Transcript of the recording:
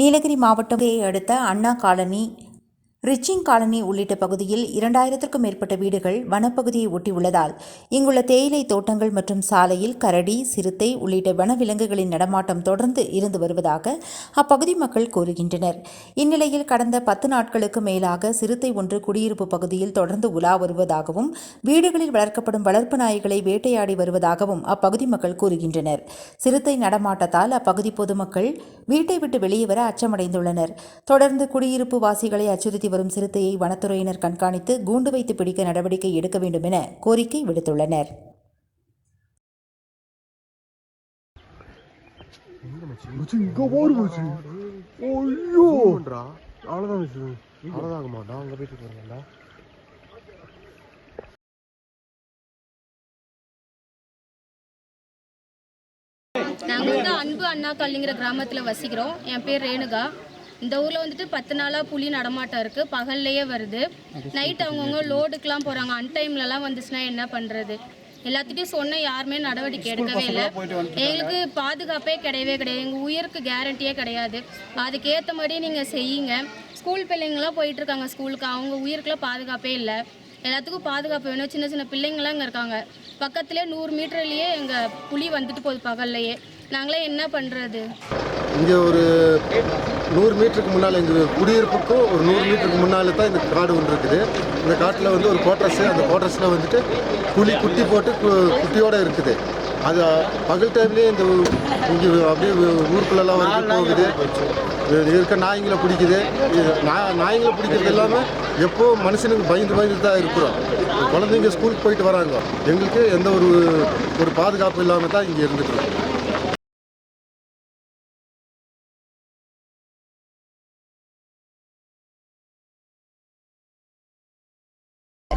நீலகிரி மாவட்டத்தை அடுத்த அண்ணா colony ரிச்சிங் colony உள்ளிட்ட பகுதியில் இரண்டாயிரத்திற்கும் மேற்பட்ட வீடுகள் வனப்பகுதியை ஒட்டியுள்ளதால் இங்குள்ள தேயிலை தோட்டங்கள் மற்றும் சாலையில் கரடி சிறுத்தை உள்ளிட்ட வனவிலங்குகளின் நடமாட்டம் தொடர்ந்து இருந்து வருவதாக அப்பகுதி மக்கள் கூறுகின்றனர். இந்நிலையில் கடந்த பத்து நாட்களுக்கு மேலாக சிறுத்தை ஒன்று குடியிருப்பு பகுதியில் தொடர்ந்து உலா வருவதாகவும் வீடுகளில் வளர்க்கப்படும் வளர்ப்பு நாய்களை வேட்டையாடி வருவதாகவும் அப்பகுதி மக்கள் கூறுகின்றனர். சிறுத்தை நடமாட்டத்தால் அப்பகுதி பொதுமக்கள் வீட்டை விட்டு வெளியே வர அச்சமடைந்துள்ளனர். தொடர்ந்து குடியிருப்பு வாசிகளை அச்சுறுத்தி வரும் சிறுத்தையை வனத்துறையினர் கண்காணித்து கூண்டு வைத்து பிடிக்க நடவடிக்கை எடுக்க வேண்டும் என கோரிக்கை விடுத்துள்ளனர். நாங்கள் வந்து அன்பு அண்ணா காலனிங்கிற கிராமத்தில் வசிக்கிறோம். என் பேர் ரேணுகா. இந்த ஊரில் வந்துட்டு பத்து நாளாக புலி நடமாட்டம் இருக்குது பகல்லையே வருது. நைட் அவங்கவுங்க லோடுக்கெலாம் போகிறாங்க அன்டைம்லலாம் வந்துச்சுன்னா என்ன பண்ணுறது எல்லாத்துட்டையும் சொன்ன யாருமே நடவடிக்கை எடுக்கவே இல்லை. எங்களுக்கு பாதுகாப்பே கிடையவே கிடையாது. எங்கள் உயிருக்கு கேரண்டியே கிடையாது. அதுக்கேற்ற மாதிரியே நீங்கள் செய்யுங்க. ஸ்கூல் பிள்ளைங்களாம் போயிட்டு இருக்காங்க ஸ்கூலுக்கு அவங்க உயிருக்குலாம் பாதுகாப்பே இல்லை. எல்லாத்துக்கும் பாதுகாப்பு வேணும். சின்ன சின்ன பிள்ளைங்களாம் இங்கே இருக்காங்க. பக்கத்துலேயே நூறு மீட்டர்லேயே எங்கள் புலி வந்துட்டு போகுது பகல்லையே. நாங்களாம் என்ன பண்ணுறது இங்கே ஒரு நூறு மீட்டருக்கு முன்னால் எங்கள் குடியிருப்புக்கும் ஒரு நூறு மீட்டருக்கு முன்னால் தான் இந்த காடு ஒன்று இருக்குது. இந்த காட்டில் வந்து ஒரு கோட்ரஸ் அந்த கோட்ரஸில் வந்துட்டு புலி குட்டி போட்டு கு- குட்டியோட இருக்குது. அது பகல் டைம்லேயே இந்த இங்கே அப்படியே ஊருக்குள்ளெல்லாம் வந்து போகுது. இருக்க நாய்ங்களை பிடிக்குது. நாய் நாய்ங்களை பிடிக்கிறது எல்லாமே எப்போ மனுஷனுக்கு பயந்து பயந்து தான் இருக்கிறோம். குழந்தைங்க ஸ்கூலுக்கு போயிட்டு வராங்க. எங்களுக்கு எந்த ஒரு ஒரு பாதுகாப்பு இல்லாமல் தான் இங்கே இருந்துட்டு